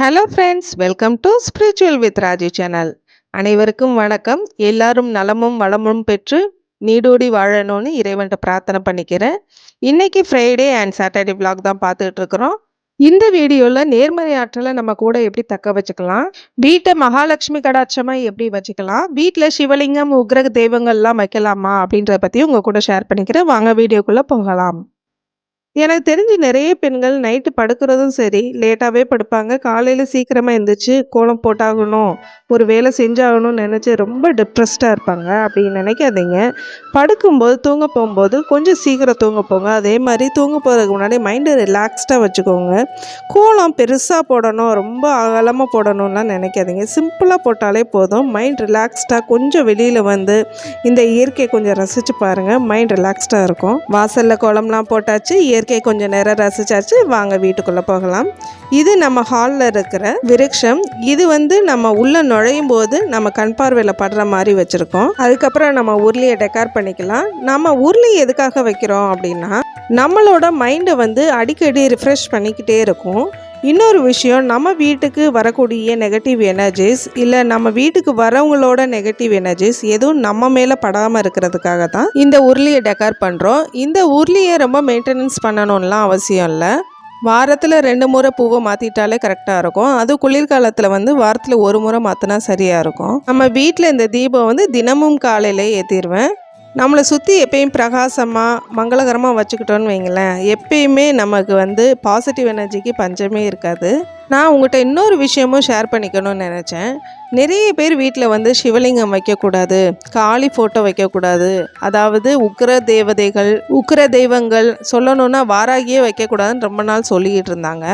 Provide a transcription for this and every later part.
Hello friends welcome to spiritual with Raju channel அனைவருக்கும் வணக்கம். எல்லாரும் நலமும் வளமும் பெற்று நீடோடி வாழணும்னு இறைவன்ட்ட பிரார்த்தனை பண்ணிக்கிறேன். இன்னைக்கு ஃப்ரைடே அண்ட் சாட்டர்டே vlog தான் பார்த்துட்டு இருக்கிறோம். இந்த வீடியோவில் நேர்மறை ஆற்றலை நம்ம கூட எப்படி தக்க வச்சுக்கலாம்? வீட்டை மகாலட்சுமி கடாட்சமாக எப்படி வச்சுக்கலாம்? வீட்டில் சிவலிங்கம் உக்ரக தெய்வங்கள்லாம் வைக்கலாமா அப்படின்றத பற்றி உங்கள் கூட ஷேர் பண்ணிக்கிறேன். வாங்க வீடியோக்குள்ளே போகலாம். எனக்கு தெரிஞ்சு நிறைய பெண்கள் நைட்டு படுக்கிறதும் சரி லேட்டாகவே படுப்பாங்க. காலையில் சீக்கிரமாக எழுந்திரிச்சி கோலம் போட்டாகணும். ஒரு வேலை செஞ்சாகணும்னு நினச்சி ரொம்ப டிப்ரெஸ்டாக இருப்பாங்க. அப்படின்னு நினைக்காதீங்க. படுக்கும்போது தூங்க போகும்போது கொஞ்சம் சீக்கிரம் தூங்க போங்க. அதே மாதிரி தூங்க போகிறதுக்கு முன்னாடி மைண்டை ரிலாக்ஸ்டாக வச்சுக்கோங்க. கோலம் பெருசாக போடணும் ரொம்ப அகலமாக போடணும்லாம் நினைக்காதீங்க. சிம்பிளாக போட்டாலே போதும். மைண்ட் ரிலாக்ஸ்டாக கொஞ்சம் வெளியில் வந்து இந்த இயற்கையை கொஞ்சம் ரசித்து பாருங்கள் மைண்ட் ரிலாக்ஸ்டாக இருக்கும். வாசலில் கோலம்லாம் போட்டாச்சு இயற்கை கொஞ்சம் நேரம் ரசிச்சாச்சு வாங்க வீட்டுக்குள்ளே போகலாம். இது நம்ம ஹாலில் இருக்கிற விருட்சம். இது வந்து நம்ம உள்ளே நுழையும் போது நம்ம கண் பார்வையில் படுற மாதிரி வச்சுருக்கோம். அதுக்கப்புறம் நம்ம உருளியை டெக்கார் பண்ணிக்கலாம். நம்ம உருளி எதுக்காக வைக்கிறோம் அப்படின்னா நம்மளோட மைண்டை வந்து அடிக்கடி ரிஃப்ரெஷ் பண்ணிக்கிட்டே இருக்கும். இன்னொரு விஷயம் நம்ம வீட்டுக்கு வரக்கூடிய நெகட்டிவ் எனர்ஜிஸ் இல்லை நம்ம வீட்டுக்கு வரவங்களோட நெகட்டிவ் எனர்ஜிஸ் எதுவும் நம்ம மேலே படாமல் இருக்கிறதுக்காக தான் இந்த உருளியை டெக்கார் பண்ணுறோம் இந்த உருளியை ரொம்ப மெயின்டெனன்ஸ் பண்ணணும்லாம் அவசியம் இல்லை. வாரத்தில் ரெண்டு முறை பூவை மாற்றிட்டாலே கரெக்டாக இருக்கும். அது குளிர்காலத்தில் வந்து வாரத்தில் ஒரு முறை மாற்றினா சரியாக இருக்கும். நம்ம வீட்டில் இந்த தீபம் வந்து தினமும் காலையில் ஏற்றிடுவேன் நம்மளை சுற்றி எப்பயும் பிரகாசமாக மங்களகரமாக வச்சுக்கிட்டோன்னு வைங்களேன். எப்பயுமே நமக்கு வந்து பாசிட்டிவ் எனர்ஜிக்கு பஞ்சமே இருக்காது. நான் உங்கள்கிட்ட இன்னொரு விஷயமும் ஷேர் பண்ணிக்கணும்னு நினச்சேன். நிறைய பேர் வீட்டில் வந்து சிவலிங்கம் வைக்கக்கூடாது காளி ஃபோட்டோ வைக்கக்கூடாது. அதாவது உக்கிர தேவதைகள் உக்கிர தெய்வங்கள் சொல்லணும்னா வாராகியே வைக்கக்கூடாதுன்னு ரொம்ப நாள் சொல்லிக்கிட்டு இருந்தாங்க.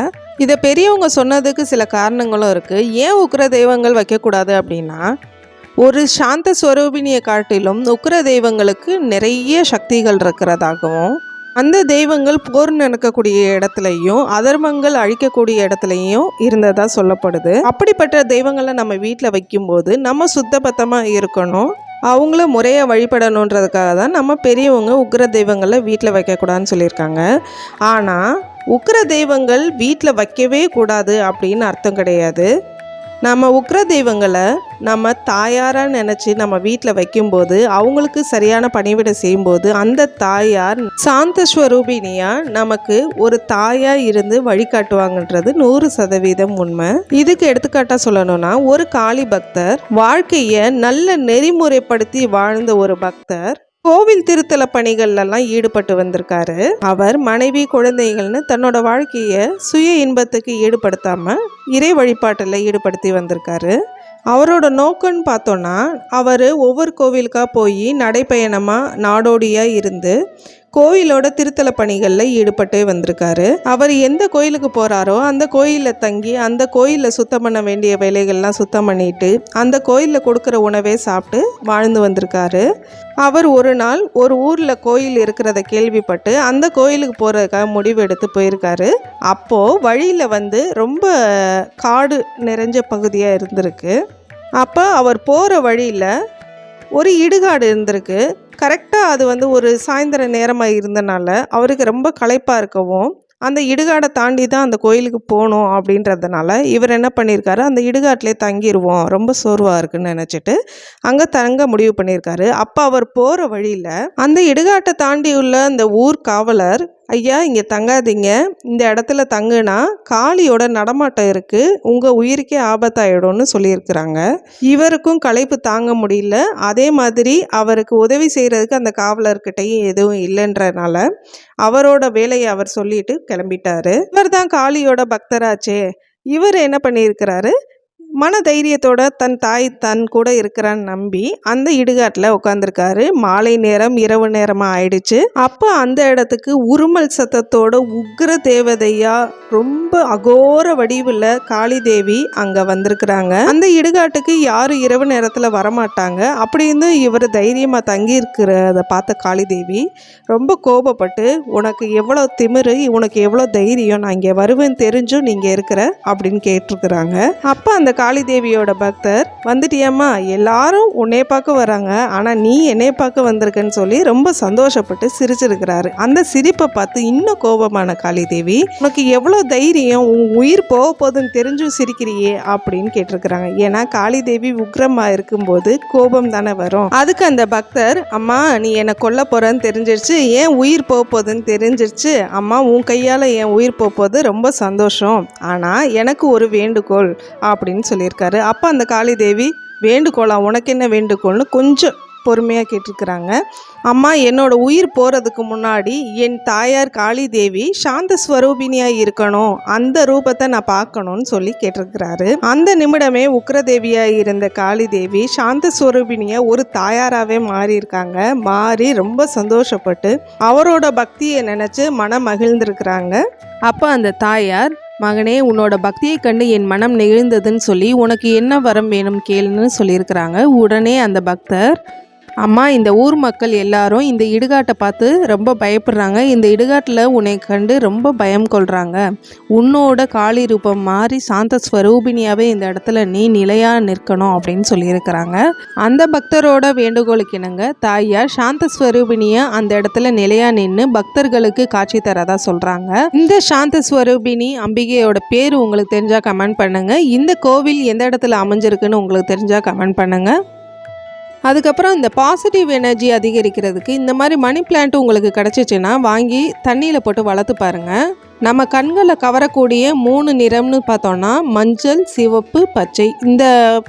இதை பெரியவங்க சொன்னதுக்கு சில காரணங்களும் இருக்குது ஏன் உக்கிர தெய்வங்கள் வைக்கக்கூடாது அப்படின்னா ஒரு சாந்த ஸ்வரூபினியை காட்டிலும் உக்கிர தெய்வங்களுக்கு நிறைய சக்திகள் இருக்கிறதாகவும் அந்த தெய்வங்கள் போர் நடக்கக்கூடிய இடத்துலையும் அதர்மங்கள் அழிக்கக்கூடிய இடத்துலையும் இருந்ததாக சொல்லப்படுது. அப்படிப்பட்ட தெய்வங்களை நம்ம வீட்டில் வைக்கும்போது நம்ம சுத்தபத்தமாக இருக்கணும். அவங்கள முறையாக வழிபடணுன்றதுக்காக தான் நம்ம பெரியவங்க உக்கிர தெய்வங்களை வீட்டில் வைக்கக்கூடாதுன்னு சொல்லியிருக்காங்க. ஆனால் உக்கிர தெய்வங்கள் வீட்டில் வைக்கவே கூடாது அப்படின்னு அர்த்தம் கிடையாது. நம்ம உக்ர தெய்வங்களை நம்ம தாயாராக நினச்சி நம்ம வீட்டில் வைக்கும்போது அவங்களுக்கு சரியான பணிவிடை செய்யும்போது அந்த தாயார் சாந்த ஸ்வரூபினியாக நமக்கு ஒரு தாயாக இருந்து வழிகாட்டுவாங்கன்றது நூறு சதவீதம் உண்மை. இதுக்கு எடுத்துக்காட்டாக சொல்லணும்னா ஒரு காளி பக்தர் வாழ்க்கையை நல்ல நெறிமுறைப்படுத்தி வாழ்ந்த ஒரு பக்தர் கோவில் திருத்தல பணிகள்லாம் ஈடுபட்டு வந்திருக்காரு. அவர் மனைவி குழந்தைகள்னு தன்னோட வாழ்க்கையை சுய இன்பத்துக்கு ஈடுபடுத்தாம இறை வழிபாட்டில் ஈடுபடுத்தி வந்திருக்காரு. அவரோட நோக்கம்னு பார்த்தோன்னா அவர் ஒவ்வொரு கோவிலுக்காக போய் நடைப்பயணமாக நாடோடியாக இருந்து கோயிலோட திருத்தல பணிகளில் ஈடுபட்டே வந்திருக்காரு. அவர் எந்த கோயிலுக்கு போகிறாரோ அந்த கோயிலில் தங்கி அந்த கோயிலில் சுத்தம் பண்ண வேண்டிய வேலைகள்லாம் சுத்தம் பண்ணிட்டு அந்த கோயிலில் கொடுக்குற உணவே சாப்பிட்டு வாழ்ந்து வந்திருக்காரு. அவர் ஒரு நாள் ஒரு ஊரில் கோயில் இருக்கிறத கேள்விப்பட்டு அந்த கோயிலுக்கு போகிறதுக்காக முடிவு எடுத்து போயிருக்காரு. அப்போது வழியில் வந்து ரொம்ப காடு நிறைஞ்ச பகுதியாக இருந்திருக்கு. அப்போ அவர் போகிற வழியில் ஒரு இடுகாடு இருந்திருக்கு. கரெக்டாக அது வந்து ஒரு சாயந்தர நேரமாக இருந்தனால அவருக்கு ரொம்ப களைப்பாக இருக்கவும் அந்த இடுகாடை தாண்டி தான் அந்த கோயிலுக்கு போகணும் அப்படின்றதுனால இவர் என்ன பண்ணியிருக்காரு அந்த இடுகாட்டிலே தங்கிடுவோம் ரொம்ப சோர்வாக இருக்குன்னு நினச்சிட்டு அங்கே தங்க முடிவு பண்ணியிருக்காரு அப்போ அவர் போகிற வழியில் அந்த இடுகாட்டை தாண்டி உள்ள அந்த ஊர் காவலர் ஐயா இங்கே தங்காதீங்க. இந்த இடத்துல தங்குனா காளியோட நடமாட்டம் இருக்குது உங்கள் உயிருக்கே ஆபத்தாயிடும்னு சொல்லியிருக்கிறாங்க. இவருக்கும் களைப்பு தாங்க முடியல. அதே மாதிரி அவருக்கு உதவி செய்கிறதுக்கு அந்த காவலர்கிட்டையும் எதுவும் இல்லைன்றனால அவரோட வேலையை அவர் சொல்லிட்டு கிளம்பிட்டாரு. இவர் தான் காளியோட பக்தராச்சே. இவர் என்ன பண்ணியிருக்கிறாரு? மன தைரியத்தோட தன் தாய் தன் கூட இருக்கிறான்னு நம்பி அந்த இடுகாட்டில் உட்காந்துருக்காரு மாலை நேரம் இரவு நேரமாக ஆயிடுச்சு. அப்போ அந்த இடத்துக்கு உருமல் சத்தத்தோட உக்ர தேவதையா ரொம்ப அகோர வடிவில் காளி தேவி அங்கே வந்திருக்கிறாங்க. அந்த இடுகாட்டுக்கு யாரும் இரவு நேரத்தில் வரமாட்டாங்க. அப்படின்னு இவர் தைரியமாக தங்கி இருக்கிறத பார்த்த காளி தேவி ரொம்ப கோபப்பட்டு உனக்கு எவ்வளோ திமிரு உனக்கு எவ்வளோ தைரியம் நான் இங்கே வருவேன் தெரிஞ்சும் நீங்கள் இருக்கிற அப்படின்னு கேட்டிருக்கிறாங்க. அப்போ அந்த காளி தேவியோட பக்தர் வந்துட்டியம்மா எல்லாரும் உன்னைய பார்க்க வராங்க. ஆனால் நீ என்னை பார்க்க வந்திருக்கன்னு சொல்லி ரொம்ப சந்தோஷப்பட்டு சிரிச்சிருக்கிறாரு. அந்த சிரிப்பை பார்த்து இன்னும் கோபமான காளி தேவி உனக்கு எவ்வளோ தைரியம்? உன் உயிர் போக போதுன்னு தெரிஞ்சும் சிரிக்கிறியே அப்படின்னு கேட்டிருக்கிறாங்க. ஏன்னா காளி தேவி உக்ரமா இருக்கும்போது கோபம் தானே வரும். அதுக்கு அந்த பக்தர் அம்மா நீ என்னை கொல்ல போறன்னு தெரிஞ்சிருச்சு. ஏன் உயிர் போக போகுதுன்னு தெரிஞ்சிருச்சு? அம்மா உன் கையால் என் உயிர் போக போகுது. ரொம்ப சந்தோஷம். ஆனால் எனக்கு ஒரு வேண்டுகோள் அப்படின்னு சொல்லியிருக்காரு. அப்போ அந்த காளி தேவி வேண்டுகோளா உனக்கு என்ன வேண்டுகோள்னு கொஞ்சம் பொறுமையாக கேட்டிருக்கிறாங்க. அம்மா என்னோட உயிர் போகிறதுக்கு முன்னாடி என் தாயார் காளி தேவி சாந்த ஸ்வரூபினியாக இருக்கணும். அந்த ரூபத்தை நான் பார்க்கணும்னு சொல்லி கேட்டிருக்கிறாரு. அந்த நிமிடமே உக்ரதேவியாக இருந்த காளி தேவி சாந்த ஸ்வரூபினியாக ஒரு தாயாராகவே மாறியிருக்காங்க. மாறி ரொம்ப சந்தோஷப்பட்டு அவரோட பக்தியை நினச்சி மனம் மகிழ்ந்திருக்கிறாங்க. அப்போ அந்த தாயார் மகனே உன்னோட பக்தியை கண்டு என் மனம் நெகிழ்ந்ததுன்னு சொல்லி உனக்கு என்ன வரம் வேணும் கேளுன்னு சொல்லியிருக்கிறாங்க. உடனே அந்த பக்தர் அம்மா இந்த ஊர் மக்கள் எல்லாரும் இந்த இடுகாட்டை பார்த்து ரொம்ப பயப்படுறாங்க. இந்த இடுகாட்டில் உன்னை கண்டு ரொம்ப பயம் கொள்கிறாங்க உன்னோட காளி ரூபம் மாறி சாந்த ஸ்வரூபினியாகவே இந்த இடத்துல நீ நிலையாக நிற்கணும் அப்படின்னு சொல்லியிருக்கிறாங்க. அந்த பக்தரோட வேண்டுகோளுக்கு இணங்க தாயார் சாந்த ஸ்வரூபினியை அந்த இடத்துல நிலையாக நின்று பக்தர்களுக்கு காட்சி தரதா சொல்கிறாங்க இந்த சாந்த ஸ்வரூபினி அம்பிகையோட பேர் உங்களுக்கு தெரிஞ்சால் கமெண்ட் பண்ணுங்கள் இந்த கோவில் எந்த இடத்துல அமைஞ்சிருக்குன்னு உங்களுக்கு தெரிஞ்சால் கமெண்ட் பண்ணுங்கள் அதுக்கப்புறம் இந்த பாசிட்டிவ் எனர்ஜி அதிகரிக்கிறதுக்கு இந்த மாதிரி மணி பிளான்ட் உங்களுக்கு கிடச்சிச்சின்னா வாங்கி தண்ணியில் போட்டு வளர்த்து பாருங்கள் நம்ம கண்களை கவரக்கூடிய மூணு நிறம்னு பார்த்தோன்னா மஞ்சள் சிவப்பு பச்சை. இந்த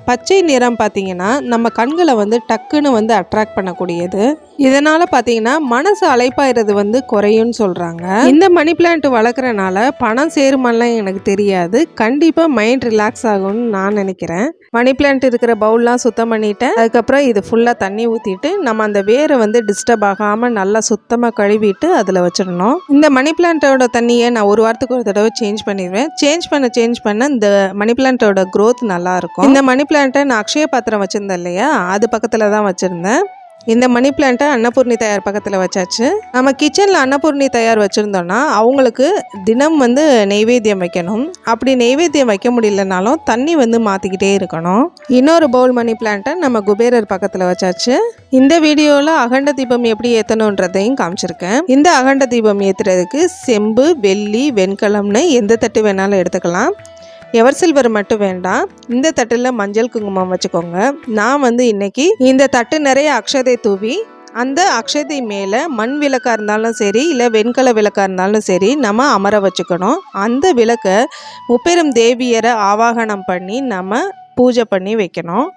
பச்சை நிறம் பார்த்திங்கன்னா நம்ம கண்களை வந்து டக்குன்னு வந்து அட்ராக்ட் பண்ணக்கூடியது. இதனால் பார்த்தீங்கன்னா மனசு அலைப்பாயிறது வந்து குறையும்னு சொல்கிறாங்க இந்த மணி பிளான்ட் வளர்க்குறனால பணம் சேருமெல்லாம் எனக்கு தெரியாது. கண்டிப்பாக மைண்ட் ரிலாக்ஸ் ஆகும்னு நான் நினைக்கிறேன். மணி பிளான்ட் இருக்கிற பவுல்லாம் சுத்தம் பண்ணிவிட்டேன் அதுக்கப்புறம் இது ஃபுல்லாக தண்ணி ஊற்றிட்டு நம்ம அந்த வேரை வந்து டிஸ்டர்ப் ஆகாமல் நல்லா சுத்தமாக கழுவிட்டு அதில் வச்சிடணும். இந்த மணி பிளான்ட்டோட தண்ணியை நான் ஒரு வாரத்துக்கு ஒரு தடவை சேஞ்ச் பண்ணிடுவேன். சேஞ்ச் பண்ண சேஞ்ச் பண்ண இந்த மணி பிளான்ட்டோட க்ரோத் நல்லாயிருக்கும். இந்த மணி பிளான்ட்டை நான் அக்ஷய பாத்திரம் வச்சுருந்தேன் இல்லையா? அது பக்கத்தில் தான் வச்சுருந்தேன். இந்த மணி பிளான்ட்டை அன்னபூர்ணி தயார் பக்கத்தில் வச்சாச்சு. நம்ம கிச்சனில் அன்னபூர்ணி தயார் வச்சுருந்தோன்னா அவங்களுக்கு தினம் வந்து நெய்வேத்தியம் வைக்கணும். அப்படி நெய்வேத்தியம் வைக்க முடியலனாலும் தண்ணி வந்து மாற்றிக்கிட்டே இருக்கணும். இன்னொரு பவுல் மணி பிளான்ட்டை நம்ம குபேரர் பக்கத்தில் வச்சாச்சு. இந்த வீடியோவில் அகண்ட தீபம் எப்படி ஏற்றணுன்றதையும் காமிச்சிருக்கேன். இந்த அகண்ட தீபம் ஏற்றுறதுக்கு செம்பு வெள்ளி வெண்கலம்னு எந்த தட்டு வேணாலும் எடுத்துக்கலாம். எவர் சில்வர் மட்டும் வேண்டாம். இந்த தட்டில் மஞ்சள் குங்குமம் வச்சுக்கோங்க. நான் வந்து இன்னைக்கு இந்த தட்டு நிறைய அக்ஷதை தூவி அந்த அக்ஷதை மேலே மண் விளக்காக இருந்தாலும் சரி இல்லை வெண்கல விளக்காக இருந்தாலும் சரி நம்ம அமர வச்சுக்கணும். அந்த விளக்கை முப்பெரும் தேவியரை ஆவாகனம் பண்ணி நம்ம பூஜை பண்ணி வைக்கணும்.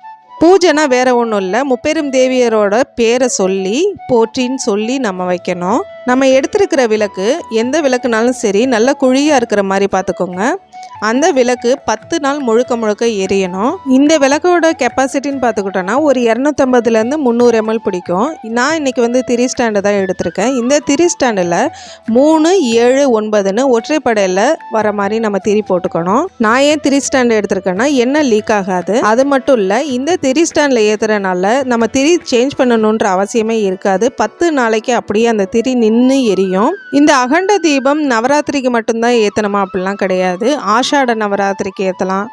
பூஜைனா வேற ஒன்றும் இல்லை. முப்பெரும் தேவியரோட பேரை சொல்லி போற்றின்னு சொல்லி நம்ம வைக்கணும். நம்ம எடுத்திருக்கிற விளக்கு எந்த விளக்குனாலும் சரி நல்ல குழியாக இருக்கிற மாதிரி பார்த்துக்கோங்க. அந்த விளக்கு பத்து நாள் முழுக்க முழுக்க எரியணும். இந்த விளக்கோட கெப்பாசிட்டின்னு பார்த்துக்கிட்டோன்னா ஒரு இரநூத்தம்பதுலேருந்து முந்நூறு எம்எல் பிடிக்கும். நான் இன்றைக்கி வந்து திரி ஸ்டாண்டு தான் எடுத்திருக்கேன். இந்த திரி ஸ்டாண்டில் மூணு ஏழு ஒன்பதுன்னு ஒற்றைப்படையில் வர மாதிரி நம்ம திரி போட்டுக்கணும். நான் ஏன் திரி ஸ்டாண்டு எடுத்திருக்கேன்னா என்ன லீக் ஆகாது. அது மட்டும் இல்லை இந்த திரி ஸ்டாண்டில் ஏற்றுறனால நம்ம திரி சேஞ்ச் பண்ணணுன்ற அவசியமே இருக்காது. பத்து நாளைக்கு அப்படியே அந்த திரி நின்று எரியும். இந்த அகண்ட தீபம் நவராத்திரிக்கு மட்டும்தான் ஏற்றணுமா அப்படிலாம் கிடையாது. ஆஷாட நவராத்திரிக்கு ஏற்றலாம்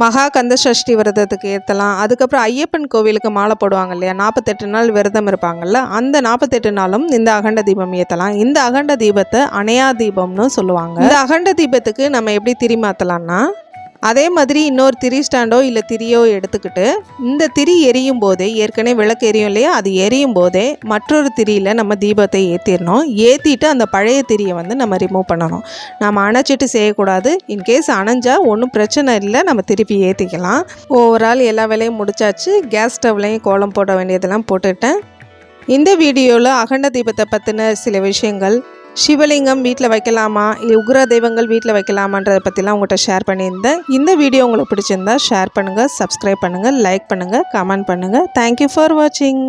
மகா கந்த சஷ்டி விரதத்துக்கு ஏற்றலாம் அதுக்கப்புறம் ஐயப்பன் கோவிலுக்கு மாலை போடுவாங்க இல்லையா? நாற்பத்தெட்டு நாள் விரதம் இருப்பாங்கல்ல? அந்த நாற்பத்தெட்டு நாளும் இந்த அகண்ட தீபம் ஏற்றலாம் இந்த அகண்ட தீபத்தை அணையா தீபம்னு சொல்லுவாங்க. இந்த அகண்ட தீபத்துக்கு நம்ம எப்படி திரி மாற்றலாம்னா அதே மாதிரி இன்னொரு திரி ஸ்டாண்டோ இல்லை திரியோ எடுத்துக்கிட்டு இந்த திரி எரியும் போதே ஏற்கனவே விளக்கு எரியும் இல்லையா? அது எரியும் போதே மற்றொரு திரியில் நம்ம தீபத்தை ஏற்றிடணும் ஏற்றிட்டு அந்த பழைய திரியை வந்து நம்ம ரிமூவ் பண்ணணும். நம்ம அணைச்சிட்டு செய்யக்கூடாது. இன்கேஸ் அணைஞ்சால் ஒன்றும் பிரச்சனை இல்லை. நம்ம திருப்பி ஏற்றிக்கலாம் ஓவரால் எல்லா வேலையும் முடிச்சாச்சு. கேஸ் ஸ்டவ்லையும் கோலம் போட வேண்டியதெல்லாம் போட்டுட்டேன். இந்த வீடியோவில் அகண்ட தீபத்தை பற்றின சில விஷயங்கள் சிவலிங்கம் வீட்டில் வைக்கலாமா? இல்லை உக்ர தெய்வங்கள் வீட்டில் வைக்கலாமான்றதை பற்றிலாம் உங்கள்கிட்ட ஷேர் பண்ணியிருந்தேன். இந்த வீடியோ உங்களுக்கு பிடிச்சிருந்தா ஷேர் பண்ணுங்கள் சப்ஸ்கிரைப் பண்ணுங்கள் லைக் பண்ணுங்கள் கமெண்ட் பண்ணுங்கள் தேங்க்யூ ஃபார் வாட்சிங்